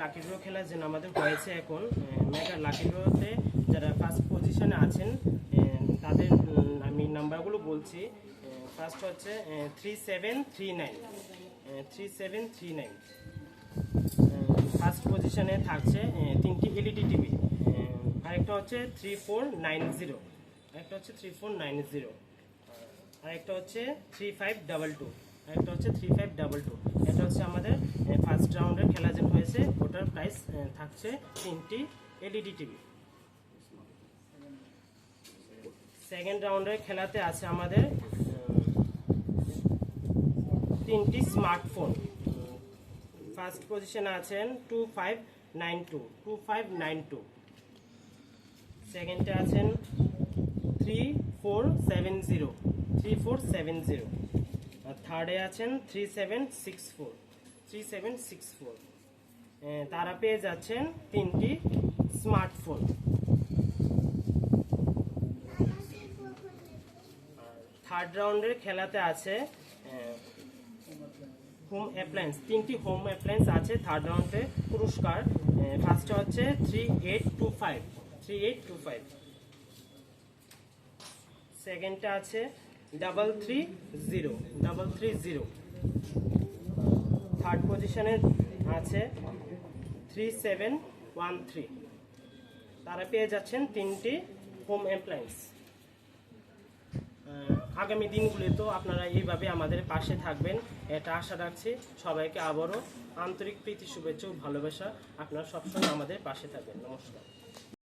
Lucky draw খেলা যেন আমাদের হয়েছে এখন মেগা লাকি ড্রতে যারা ফার্স্ট পজিশনে আছেন তাদের আমি নাম্বারগুলো বলছি ফার্স্ট হচ্ছে three seven three nine three seven three nine first পজিশনে থাকছে তিনটি এলইডি টিভি আরেকটা হচ্ছে থ্রি ফোর নাইন জিরো আরেকটা হচ্ছে থ্রি ফোর নাইন জিরো আরেকটা হচ্ছে থ্রি ফাইভ ডাবল টু আরেকটা হচ্ছে থ্রি ফাইভ ডাবল টু এটা হচ্ছে আমাদের ফার্স্ট রাউন্ডের খেলা যে হয়েছে ওটার প্রাইস থাকছে তিনটি এলইডি টিভি সেকেন্ড রাউন্ডের খেলাতে আছে আমাদের তিনটি স্মার্টফোন ফার্স্ট পজিশনে আছেন two five nine two two five nine two সেকেন্ডে আছেন three four seven zero three four seven zero আর থার্ডে আছেন three seven six four three seven six four তারা পেয়ে যাচ্ছেন তিনটি স্মার্টফোন। থার্ড রাউন্ডের খেলাতে আছে হোম অ্যাপ্লায়েন্স তিনটি হোম অ্যাপ্লায়েন্স আছে থার্ড রাউন্ডে পুরস্কার। ফার্স্টে হচ্ছে three eight two five three eight two five সেকেন্ডটা আছে double three zero double three zero third পজিশনে আছে থ্রি সেভেন ওয়ান থ্রি তারা পেয়ে যাচ্ছেন তিনটি হোম অ্যাপ্লায়েন্স আগামী দিনগুলিতেও আপনারা এইভাবে আমাদের পাশে থাকবেন। এটা আশা রাখছি সবাইকে আবারও আন্তরিক প্রীতি, শুভেচ্ছা ও ভালোবাসা। আপনারা সবসময় আমাদের পাশে থাকবেন। নমস্কার।